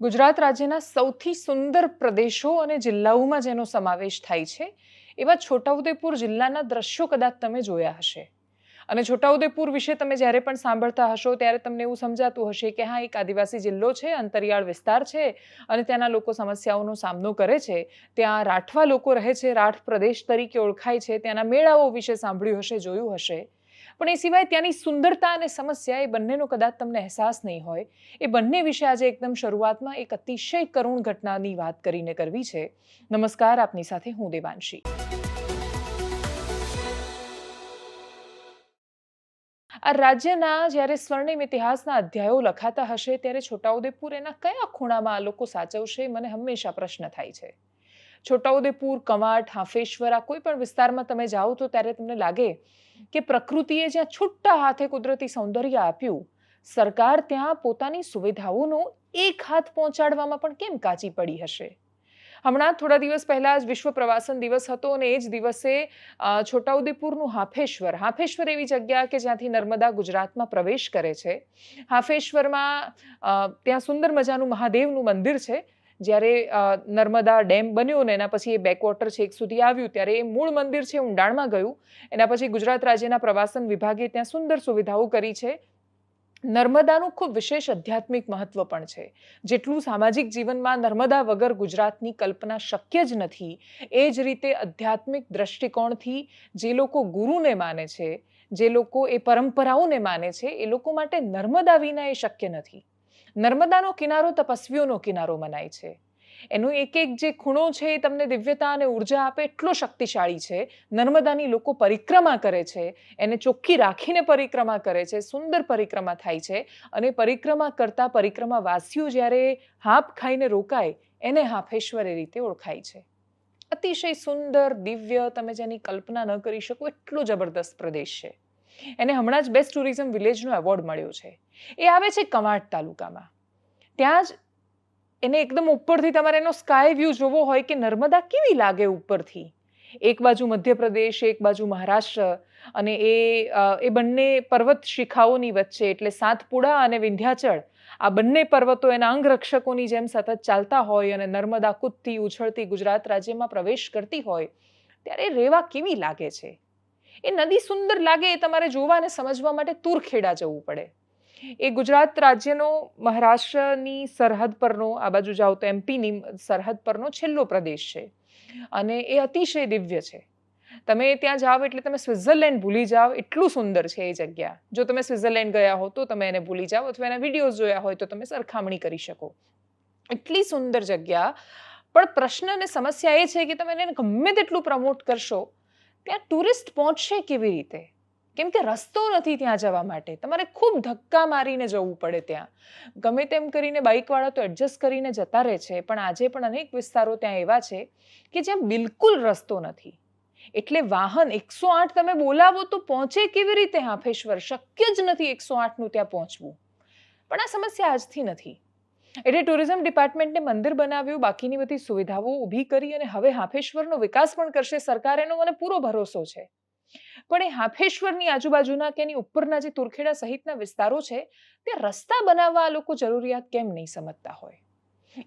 ગુજરાત રાજ્યના સૌથી સુંદર પ્રદેશો અને જિલ્લાઓમાં જેનો સમાવેશ થાય છે, એવા છોટાઉદેપુર જિલ્લાના દ્રશ્યો કદાચ તમે જોયા હશે. અને છોટાઉદેપુર વિશે તમે જ્યારે પણ સાંભળતા હશો, ત્યારે તમને એવું સમજાતું હશે કે હા, એક આદિવાસી જિલ્લો છે, અંતરિયાળ વિસ્તાર છે, અને ત્યાંના લોકો સમસ્યાઓનો સામનો કરે છે. ત્યાં રાઠવા લોકો રહે છે, રાઠ પ્રદેશ તરીકે ઓળખાય છે. ત્યાંના મેળાઓ વિશે સાંભળ્યું હશે, જોયું હશે. પણ એ સિવાય ત્યાંની સુંદરતા અને સમસ્યા એ બંનેનો કદાચ તમને અહેસાસ નહીં હોય. એ બંને વિશે આજે એકદમ શરૂઆતમાં એક અતિશય કરુણ ઘટનાની વાત કરીને કરવી છે. નમસ્કાર, આપની સાથે હું દેવાંશી. આ રાજ્યના જ્યારે સ્વર્ણિમ ઇતિહાસના અધ્યાયો લખાતા હશે, ત્યારે છોટાઉદેપુર એના કયા ખૂણામાં આ લોકો સાચવશે, મને હંમેશા પ્રશ્ન થાય છે. છોટાઉદેપુર, કવાંટ, હાંફેશ્વર આ કોઈ પણ વિસ્તારમાં તમે જાઓ તો ત્યારે તમને લાગે કે પ્રકૃતિએ જ્યાં છૂટા હાથે કુદરતી સૌંદર્ય આપ્યું, સરકાર ત્યાં પોતાની સુવિધાઓનો એક હાથ પહોંચાડવામાં પણ કેમ કાચી પડી હશે? હમણાં થોડા દિવસ પહેલા જ વિશ્વ પ્રવાસન દિવસ હતો અને એ જ દિવસે છોટાઉદેપુરનું હાફેશ્વર હાફેશ્વર એવી જગ્યા કે જ્યાંથી નર્મદા ગુજરાતમાં પ્રવેશ કરે છે. હાફેશ્વરમાં ત્યાં સુંદર મજાનું મહાદેવનું મંદિર છે. જ્યારે નર્મદા ડેમ બન્યો ને એના પછી એ બેકવોટર છેક સુધી આવ્યું, ત્યારે એ મૂળ મંદિર છે ઊંડાણમાં ગયું. એના પછી ગુજરાત રાજ્યના પ્રવાસન વિભાગે ત્યાં સુંદર સુવિધાઓ કરી છે. નર્મદાનું ખૂબ વિશેષ આધ્યાત્મિક મહત્વ પણ છે. જેટલું સામાજિક જીવનમાં નર્મદા વગર ગુજરાતની કલ્પના શક્ય જ નથી, એ જ રીતે આધ્યાત્મિક દ્રષ્ટિકોણથી જે લોકો ગુરુને માને છે, જે લોકો એ પરંપરાઓને માને છે, એ લોકો માટે નર્મદા વિના એ શક્ય નથી. નર્મદાનો કિનારો તપસ્વીઓનો કિનારો મનાય છે. એનો એક એક જે ખૂણો છે એ તમને દિવ્યતા અને ઊર્જા આપે એટલો શક્તિશાળી છે. નર્મદાની લોકો પરિક્રમા કરે છે. એને ચોખ્ખી રાખીને પરિક્રમા કરે છે. સુંદર પરિક્રમા થાય છે. અને પરિક્રમા કરતા પરિક્રમાવાસીઓ જ્યારે હાંફ ખાઈને રોકાય, એને હાફેશ્વર એ રીતે ઓળખાય છે. અતિશય સુંદર, દિવ્ય, તમે જેની કલ્પના ન કરી શકો, એટલો જબરદસ્ત પ્રદેશ છે. એને હમણાં જ બેસ્ટ ટુરિઝમ વિલેજનો એવોર્ડ મળ્યો છે. એ આવે છે કવાંટ તાલુકામાં. ત્યાં જ એને એકદમ ઉપરથી તમારે એનો સ્કાય વ્યૂ જોવો હોય કે નર્મદા કેવી લાગે ઉપરથી? એક બાજુ મધ્યપ્રદેશ, એક બાજુ મહારાષ્ટ્ર અને એ એ બંને પર્વત શિખાઓની વચ્ચે એટલે સાતપુડા અને વિંધ્યાચળ, આ બંને પર્વતો એના અંગરક્ષકોની જેમ સતત ચાલતા હોય અને નર્મદા કૂદતી, ઉછળતી ગુજરાત રાજ્યમાં પ્રવેશ કરતી હોય, ત્યારે રેવા કેવી લાગે છે? એ નદી સુંદર લાગે એ તમારે જોવા અને સમજવા માટે તુરખેડા જવું પડે. એ ગુજરાત રાજ્યનો મહારાષ્ટ્રની સરહદ પરનો, આ બાજુ જાઓ તો એમપીની સરહદ પરનો છેલ્લો પ્રદેશ છે. અને એ અતિશય દિવ્ય છે. તમે ત્યાં જાઓ એટલે તમે સ્વિટ્ઝરલેન્ડ ભૂલી જાઓ, એટલું સુંદર છે એ જગ્યા. જો તમે સ્વિટ્ઝરલેન્ડ ગયા હો તો તમે એને ભૂલી જાઓ અથવા એના વિડીયોઝ જોયા હોય તો તમે સરખામણી કરી શકો. એટલી સુંદર જગ્યા. પણ પ્રશ્ન અને સમસ્યા એ છે કે તમે એને ગમે તેટલું પ્રમોટ કરશો ત્યાં ટુરિસ્ટ પહોંચશે કેવી રીતે? કેમ કે રસ્તો નથી ત્યાં જવા માટે. તમારે ખૂબ ધક્કા મારીને જવું પડે ત્યાં. ગમે તેમ કરીને બાઇકવાળા તો એડજસ્ટ કરીને જતા રહે છે, પણ આજે પણ અનેક વિસ્તારો ત્યાં એવા છે કે જ્યાં બિલકુલ રસ્તો નથી. એટલે વાહન એકસો આઠ તમે બોલાવો તો પહોંચે કેવી રીતે હાફેશ્વર? શક્ય જ નથી એકસો આઠનું ત્યાં પહોંચવું. પણ આ સમસ્યા આજથી નથી. એટલે ટુરિઝમ ડિપાર્ટમેન્ટને મંદિર બનાવ્યું, બાકીની બધી સુવિધાઓ ઊભી કરી અને હવે હાફેશ્વરનો વિકાસ પણ કરશે સરકાર એનો મને પૂરો ભરોસો છે. પણ એ હાફેશ્વરની આજુબાજુના કે એની ઉપરના જે તુરખેડા સહિતના વિસ્તારો છે, ત્યાં રસ્તા બનાવવા આ લોકો જરૂરિયાત કેમ નહીં સમજતા હોય?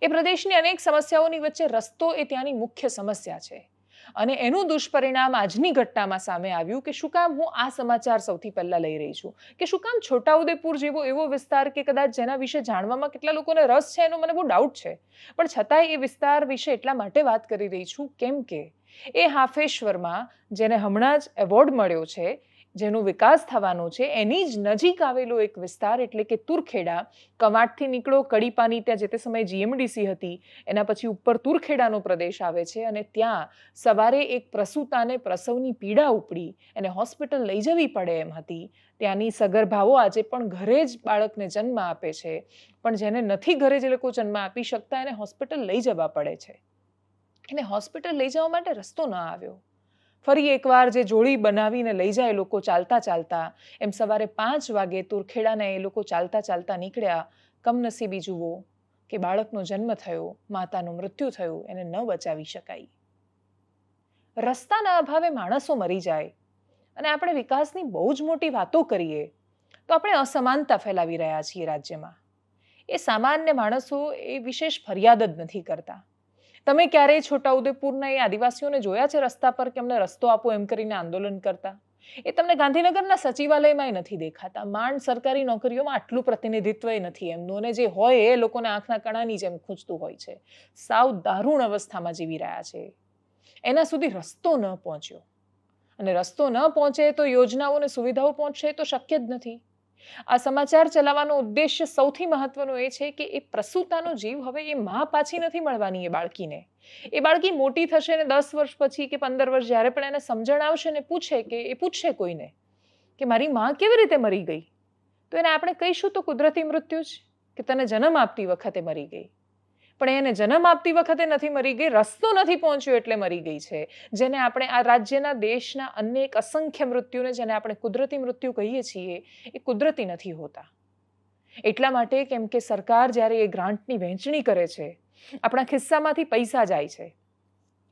એ પ્રદેશની અનેક સમસ્યાઓની વચ્ચે રસ્તો એ ત્યાંની મુખ્ય સમસ્યા છે. અને એનું દુષ્પરિણામ આજની ઘટનામાં સામે આવ્યું કે શું કામ હું આ સમાચાર સૌથી પહેલાં લઈ રહી છું? કે શું કામ છોટાઉદેપુર જેવો એવો વિસ્તાર કે કદાચ જેના વિશે જાણવામાં કેટલા લોકોને રસ છે એનો મને બહુ ડાઉટ છે. પણ છતાંય એ વિસ્તાર વિશે એટલા માટે વાત કરી રહી છું, કેમ કે એ હાફેશ્વરમાં જેને હમણાં જ એવોર્ડ મળ્યો છે જેનો વિકાસ થવાનો છે, એની જ નજીક આવેલો એક વિસ્તાર એટલે કે તુરખેડા. કવાટથી નીકળો, કડીપાની ત્યાં જે તે સમયે જીએમડીસી હતી, એના પછી ઉપર તુરખેડાનો પ્રદેશ આવે છે અને ત્યાં સવારે એક પ્રસૂતાને પ્રસવની પીડા ઉપડી, એને હોસ્પિટલ લઈ જવી પડે એમ હતી. ત્યાંની સગર્ભાઓ આજે પણ ઘરે જ બાળકને જન્મ આપે છે, પણ જેને નથી ઘરે જે લોકો જન્મ આપી શકતા, એને હોસ્પિટલ લઈ જવા પડે છે. એને હોસ્પિટલ લઈ જવા માટે રસ્તો ન આવ્યો. ફરી એકવાર જે જોડી બનાવીને લઈ જાય લોકો ચાલતા ચાલતા, એમ સવારે પાંચ વાગે તુરખેડાને એ લોકો ચાલતા ચાલતા નીકળ્યા, કમનસીબી જુઓ કે બાળકનો જન્મ થયો, માતાનું મૃત્યુ થયું, એને ન બચાવી શકાય. રસ્તાના અભાવે માણસો મરી જાય. અને આપણે વિકાસની બહુ જ મોટી વાતો કરીએ, તો આપણે અસમાનતા ફેલાવી રહ્યા છીએ રાજ્યમાં. એ સામાન્ય માણસો એ વિશેષ ફરિયાદ જ નથી કરતા. તમે ક્યારેય છોટાઉદેપુરના એ આદિવાસીઓને જોયા છે રસ્તા પર કે અમને રસ્તો આપો એમ કરીને આંદોલન કરતા? એ તમને ગાંધીનગરના સચિવાલયમાંય નથી દેખાતા. માંડ સરકારી નોકરીઓમાં આટલું પ્રતિનિધિત્વ નથી. એમનું અને જે હોય એ લોકોને આંખના કણાની જેમ ખૂંચતું હોય છે. સાવ દારૂણ અવસ્થામાં જીવી રહ્યા છે. એના સુધી રસ્તો ન પહોંચ્યો. અને રસ્તો ન પહોંચે તો યોજનાઓ અને સુવિધાઓ પહોંચશે તો શક્ય જ નથી. આ સમાચાર ચલાવવાનો ઉદ્દેશ્ય સૌથી મહત્વનો એ છે કે એ પ્રસૂતાનો જીવ હવે એ મા પાછી નથી મળવાની એ બાળકીને. એ બાળકી મોટી થશે ને દસ વર્ષ પછી કે પંદર વર્ષ જ્યારે પણ એને સમજણ આવશે ને પૂછે કે, એ પૂછશે કોઈને કે મારી માં કેવી રીતે મરી ગઈ? તો એને આપણે કહીશું તો કુદરતી મૃત્યુ જ, કે તને જન્મ આપતી વખતે મરી ગઈ. પણ એને જન્મ આપતી વખતે નથી મરી ગઈ, રસ્તો નથી પહોંચ્યો એટલે મરી ગઈ છે. જેને આપણે આ રાજ્યના દેશના અનેક અસંખ્ય મૃત્યુને જેને આપણે કુદરતી મૃત્યુ કહીએ છીએ, એ કુદરતી નથી હોતા. એટલા માટે કેમ કે સરકાર જ્યારે એ ગ્રાન્ટની વહેંચણી કરે છે, આપણા ખિસ્સામાંથી પૈસા જાય છે.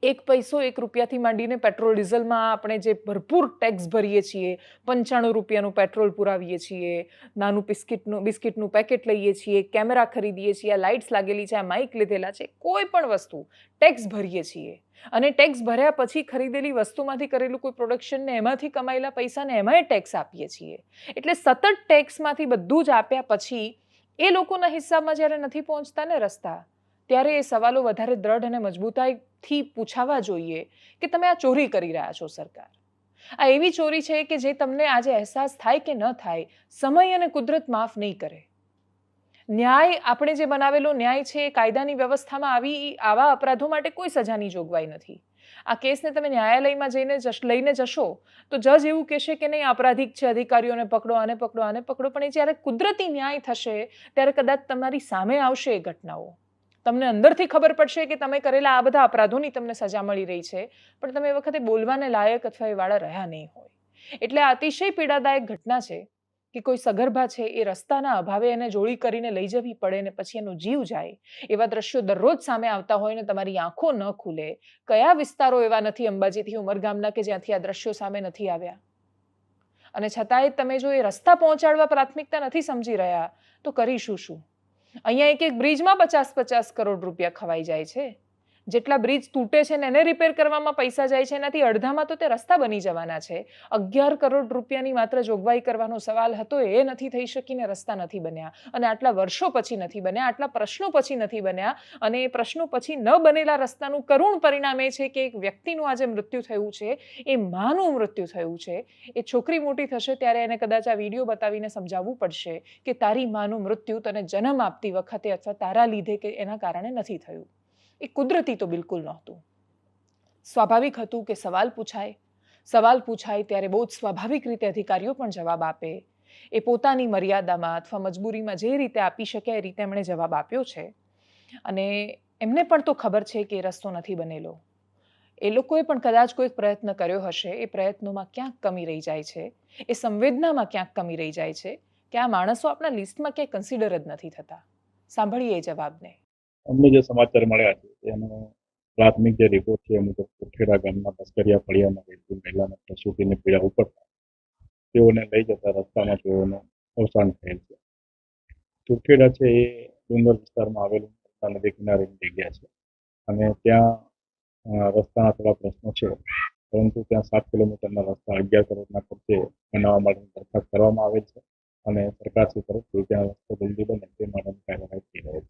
એક પૈસો એક રૂપિયાથી માંડીને પેટ્રોલ ડીઝલમાં આપણે જે ભરપૂર ટેક્સ ભરીએ છીએ, પંચાણું રૂપિયાનું પેટ્રોલ પુરાવીએ છીએ, નાનું બિસ્કિટનું બિસ્કિટનું પેકેટ લઈએ છીએ, કેમેરા ખરીદીએ છીએ, આ લાઇટ્સ લાગેલી છે, આ માઇક લીધેલા છે, કોઈ પણ વસ્તુ ટેક્સ ભરીએ છીએ. અને ટેક્સ ભર્યા પછી ખરીદેલી વસ્તુમાંથી કરેલું કોઈ પ્રોડક્શનને એમાંથી કમાયેલા પૈસાને એમાંય ટેક્સ આપીએ છીએ. એટલે સતત ટેક્સમાંથી બધું જ આપ્યા પછી એ લોકોના હિસ્સામાં જ્યારે નથી પહોંચતા ને રસ્તા ત્યારે એ સવાલો વધારે દ્રઢ અને મજબૂતાઈથી પૂછાવા જોઈએ કે તમે આ ચોરી કરી રહ્યા છો, સરકાર. આ એવી ચોરી છે કે જે તમને આજે અહેસાસ થાય કે ન થાય, સમય અને કુદરત માફ નહીં કરે. ન્યાય આપણે જે બનાવેલો ન્યાય છે, એ કાયદાની વ્યવસ્થામાં આવી આવા અપરાધો માટે કોઈ સજાની જોગવાઈ નથી. આ કેસને તમે ન્યાયાલયમાં જઈને લઈને જશો, તો જજ એવું કહેશે કે નહીં, અપરાધિક છે, અધિકારીઓને પકડો, આને પકડો આને પકડો, પણ એ જ્યારે કુદરતી ન્યાય થશે, ત્યારે કદાચ તમારી સામે આવશે એ ઘટનાઓ. તમને અંદરથી ખબર પડશે કે તમે કરેલા આ બધા અપરાધોની તમને સજા મળી રહી છે, પણ તમે એ વખતે બોલવાને લાયક અથવા એ વાળા રહ્યા નહીં હોય. એટલે અતિશય પીડાદાયક ઘટના છે કે કોઈ સગર્ભા છે એ રસ્તાના અભાવે એને જોડી કરીને લઈ જવી પડે ને પછી એનો જીવ જાય. એવા દ્રશ્યો દરરોજ સામે આવતા હોય ને તમારી આંખો ન ખુલે. કયા વિસ્તારો એવા નથી અંબાજીથી ઉમરગામના કે જ્યાંથી આ દ્રશ્યો સામે નથી આવ્યા? અને છતાંય તમે જો એ રસ્તા પહોંચાડવા પ્રાથમિકતા નથી સમજી રહ્યા, તો કરીશું શું? અહીંયા એક એક બ્રિજમાં પચાસ પચાસ કરોડ રૂપિયા ખવાઈ જાય છે. જેટલા બ્રિજ તૂટે છે ને એને રિપેર કરવામાં પૈસા જાય છે, એનાથી અડધામાં તો તે રસ્તા બની જવાના છે. અગિયાર કરોડ રૂપિયાની માત્ર જોગવાઈ કરવાનો સવાલ હતો, એ નથી થઈ શકીને રસ્તા નથી બન્યા. અને આટલા વર્ષો પછી નથી બન્યા, આટલા પ્રશ્નો પછી નથી બન્યા. અને એ પ્રશ્નો પછી ન બનેલા રસ્તાનું કરુણ પરિણામ એ છે કે એક વ્યક્તિનું આજે મૃત્યુ થયું છે, એ માનું મૃત્યુ થયું છે. એ છોકરી મોટી થશે ત્યારે એને કદાચ આ વીડિયો બતાવીને સમજાવવું પડશે કે તારી માનું મૃત્યુ તને જન્મ આપતી વખતે અથવા તારા લીધે કે એના કારણે નથી થયું. એ કુદરતી તો બિલકુલ નહોતું. સ્વાભાવિક હતું કે સવાલ પૂછાય. સવાલ પૂછાય ત્યારે બહુ જ સ્વાભાવિક રીતે અધિકારીઓ પણ જવાબ આપે. એ પોતાની મર્યાદામાં અથવા મજબૂરીમાં જે રીતે આપી શકે એ રીતે એમણે જવાબ આપ્યો છે. અને એમને પણ તો ખબર છે કે એ રસ્તો નથી બનેલો. એ લોકોએ પણ કદાચ કોઈ પ્રયત્ન કર્યો હશે, એ પ્રયત્નોમાં ક્યાંક કમી રહી જાય છે. એ સંવેદનામાં ક્યાંક કમી રહી જાય છે કે આ માણસો આપણા લિસ્ટમાં ક્યાંય કન્સિડર જ નથી થતા. સાંભળીએ એ જવાબને. અમને જે સમાચાર મળ્યા છે, એનો પ્રાથમિક જે રિપોર્ટ છે એ મુજબ કોઠેડા ગામના બસ્કરિયા ફળિયામાં રહેતી મહિલાને પ્રસૂતિની પીડા ઉપડતા તેઓને લઈ જતા રસ્તામાં તેઓનું અવસાન થયેલ છે. તુરખેડા છે એ ડુંગર વિસ્તારમાં આવેલું નદી કિનારેની જગ્યા છે. અને ત્યાં રસ્તાના થોડા પ્રશ્નો છે. પરંતુ ત્યાં સાત કિલોમીટરના રસ્તા અગિયાર કરોડના ખર્ચે બનાવવા માટેની દરખાસ્ત કરવામાં આવેલ છે અને સરકારશ્રી તરફથી ત્યાં રસ્તો જલ્દી બને તે માટેની કાર્યવાહી થઈ રહી છે.